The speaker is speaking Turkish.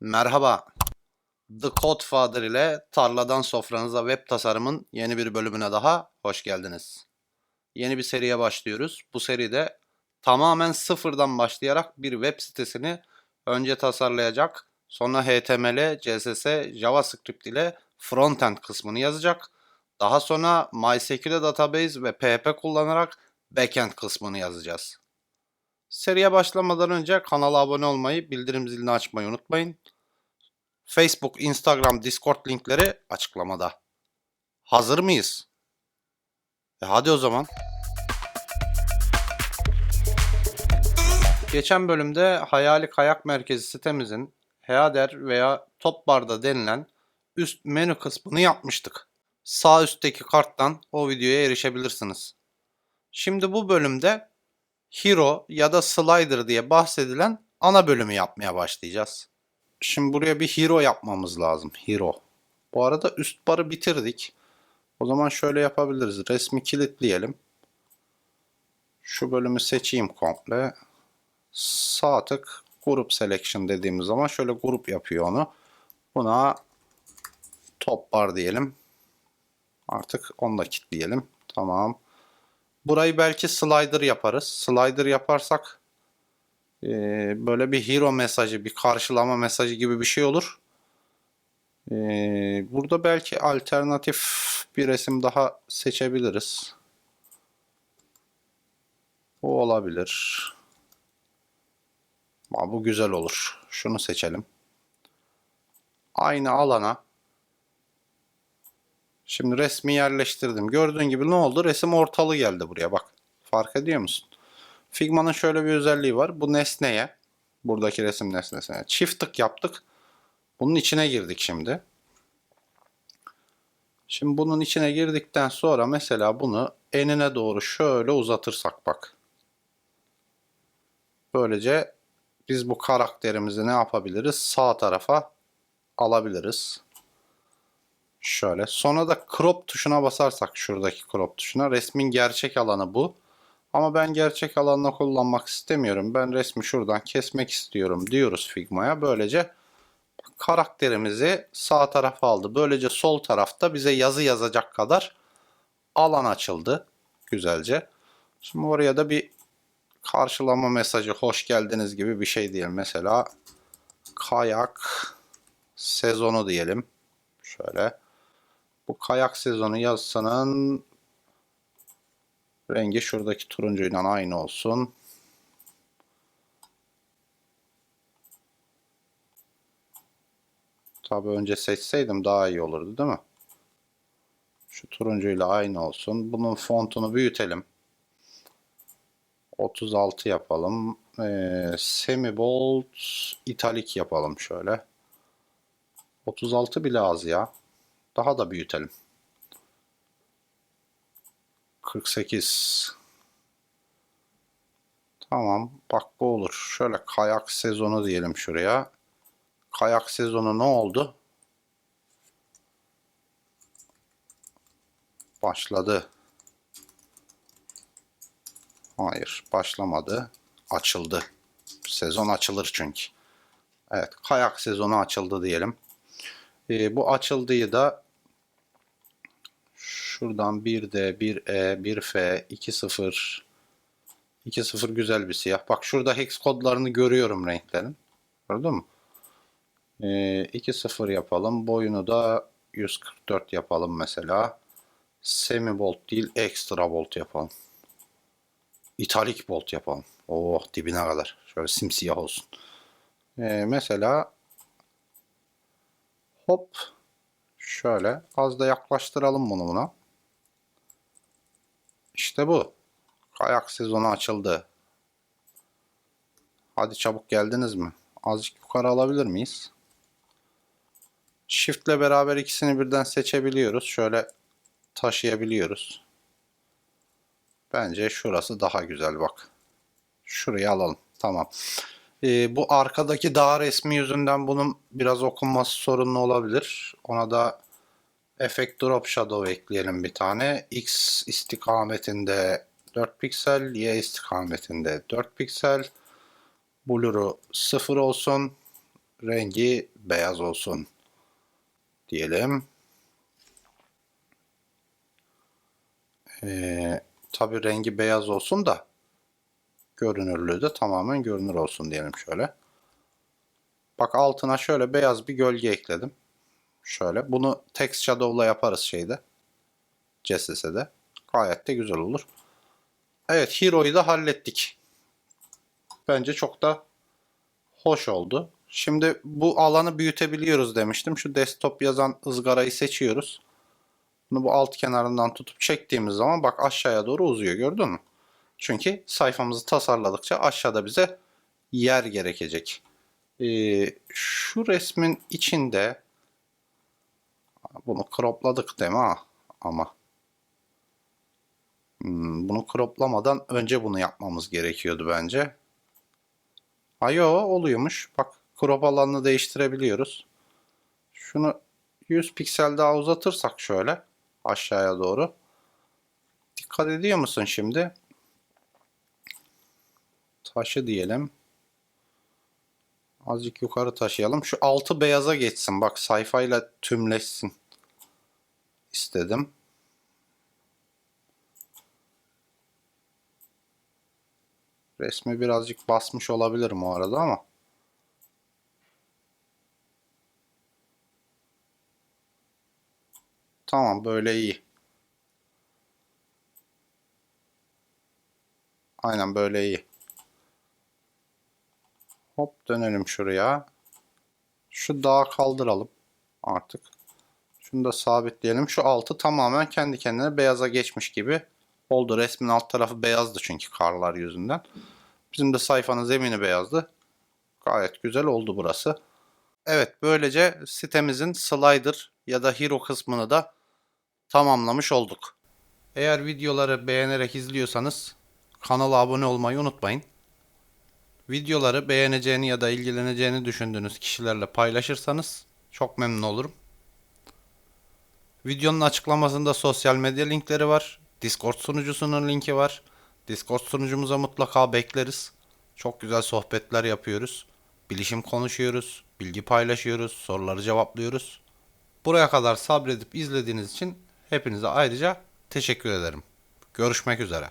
Merhaba. The Codfather ile Tarladan Sofranıza web tasarımın yeni bir bölümüne daha hoş geldiniz. Yeni bir seriye başlıyoruz. Bu seride tamamen sıfırdan başlayarak bir web sitesini önce tasarlayacak, sonra HTML, CSS, JavaScript ile frontend kısmını yazacak. Daha sonra MySQL database ve PHP kullanarak backend kısmını yazacağız. Seriye başlamadan önce kanala abone olmayı, bildirim zilini açmayı unutmayın. Facebook, Instagram, Discord linkleri açıklamada. Hazır mıyız? E hadi o zaman. Geçen bölümde Hayali Kayak Merkezi sitemizin header veya top barda denilen üst menü kısmını yapmıştık. Sağ üstteki karttan o videoya erişebilirsiniz. Şimdi bu bölümde Hero ya da Slider diye bahsedilen ana bölümü yapmaya başlayacağız. Şimdi buraya bir hero yapmamız lazım. Hero. Bu arada üst barı bitirdik. O zaman şöyle yapabiliriz. Resmi kilitleyelim. Şu bölümü seçeyim komple. Sağ tık grup selection dediğimiz zaman şöyle grup yapıyor onu. Buna top bar diyelim. Artık onu da kilitleyelim. Tamam. Burayı belki slider yaparız. Slider yaparsak e, böyle bir hero mesajı, bir karşılama mesajı gibi bir şey olur. E, burada belki alternatif bir resim daha seçebiliriz. Bu olabilir. Ama bu güzel olur. Şunu seçelim. Aynı alana Şimdi resmi yerleştirdim. Gördüğün gibi ne oldu? Resim ortalı geldi buraya bak. Fark ediyor musun? Figma'nın şöyle bir özelliği var. Bu nesneye, buradaki resim nesnesine çift tık yaptık. Bunun içine girdik şimdi. Şimdi bunun içine girdikten sonra mesela bunu enine doğru şöyle uzatırsak bak. Böylece biz bu karakterimizi ne yapabiliriz? Sağ tarafa alabiliriz. Şöyle. Sonra da crop tuşuna basarsak şuradaki crop tuşuna resmin gerçek alanı bu. Ama ben gerçek alanla kullanmak istemiyorum. Ben resmi şuradan kesmek istiyorum diyoruz Figma'ya. Böylece karakterimizi sağ tarafa aldı. Böylece sol tarafta bize yazı yazacak kadar alan açıldı. Güzelce. Şimdi oraya da bir karşılama mesajı hoş geldiniz gibi bir şey diyelim. Mesela kayak sezonu diyelim. Şöyle. Bu kayak sezonu yazısının rengi şuradaki turuncuyla aynı olsun. Tabii önce seçseydim daha iyi olurdu değil mi? Şu turuncuyla aynı olsun. Bunun fontunu büyütelim. 36 yapalım. Ee, semi bold italik yapalım şöyle. 36 bile az ya. Daha da büyütelim. 48. Tamam. Bak bu olur. Şöyle kayak sezonu diyelim şuraya. Kayak sezonu ne oldu? Başladı. Hayır, başlamadı. Açıldı. Sezon açılır çünkü. Evet, kayak sezonu açıldı diyelim. Ee, bu açıldığı da şuradan 1D, 1E, 1F, 2.0 2.0 güzel bir siyah. Bak şurada hex kodlarını görüyorum renklerin. Gördün mü? Ee, 2.0 yapalım. Boyunu da 144 yapalım mesela. Semi bolt değil extra bolt yapalım. İtalik bolt yapalım. Oh dibine kadar. Şöyle simsiyah olsun. Ee, mesela hop şöyle az da yaklaştıralım bunu buna. İşte bu. Kayak sezonu açıldı. Hadi çabuk geldiniz mi? Azıcık yukarı alabilir miyiz? Shift ile beraber ikisini birden seçebiliyoruz. Şöyle taşıyabiliyoruz. Bence şurası daha güzel bak. Şurayı alalım. Tamam. Ee, bu arkadaki dağ resmi yüzünden bunun biraz okunması sorunlu olabilir. Ona da Effect Drop Shadow ekleyelim bir tane. X istikametinde 4 piksel, Y istikametinde 4 piksel. Blur'u 0 olsun. rengi beyaz olsun diyelim. Ee, tabii rengi beyaz olsun da görünürlüğü de tamamen görünür olsun diyelim şöyle. Bak altına şöyle beyaz bir gölge ekledim. Şöyle. Bunu text shadow'la yaparız şeyde. CSS'de. Gayet de güzel olur. Evet Hero'yu da hallettik. Bence çok da hoş oldu. Şimdi bu alanı büyütebiliyoruz demiştim. Şu desktop yazan ızgarayı seçiyoruz. Bunu bu alt kenarından tutup çektiğimiz zaman bak aşağıya doğru uzuyor gördün mü? Çünkü sayfamızı tasarladıkça aşağıda bize yer gerekecek. Ee, şu resmin içinde bunu cropladık ha? Ama Hmm, bunu croplamadan önce bunu yapmamız gerekiyordu bence. Ha yo oluyormuş. Bak crop alanını değiştirebiliyoruz. Şunu 100 piksel daha uzatırsak şöyle aşağıya doğru. Dikkat ediyor musun şimdi? Taşı diyelim. Azıcık yukarı taşıyalım. Şu altı beyaza geçsin. Bak sayfayla tümleşsin. istedim. Resmi birazcık basmış olabilirim o arada ama. Tamam böyle iyi. Aynen böyle iyi. Hop dönelim şuraya. Şu dağı kaldıralım artık. Şunu da sabitleyelim. Şu altı tamamen kendi kendine beyaza geçmiş gibi oldu. Resmin alt tarafı beyazdı çünkü karlar yüzünden. Bizim de sayfanın zemini beyazdı. Gayet güzel oldu burası. Evet böylece sitemizin slider ya da hero kısmını da tamamlamış olduk. Eğer videoları beğenerek izliyorsanız kanala abone olmayı unutmayın. Videoları beğeneceğini ya da ilgileneceğini düşündüğünüz kişilerle paylaşırsanız çok memnun olurum. Videonun açıklamasında sosyal medya linkleri var. Discord sunucusunun linki var. Discord sunucumuza mutlaka bekleriz. Çok güzel sohbetler yapıyoruz. Bilişim konuşuyoruz, bilgi paylaşıyoruz, soruları cevaplıyoruz. Buraya kadar sabredip izlediğiniz için hepinize ayrıca teşekkür ederim. Görüşmek üzere.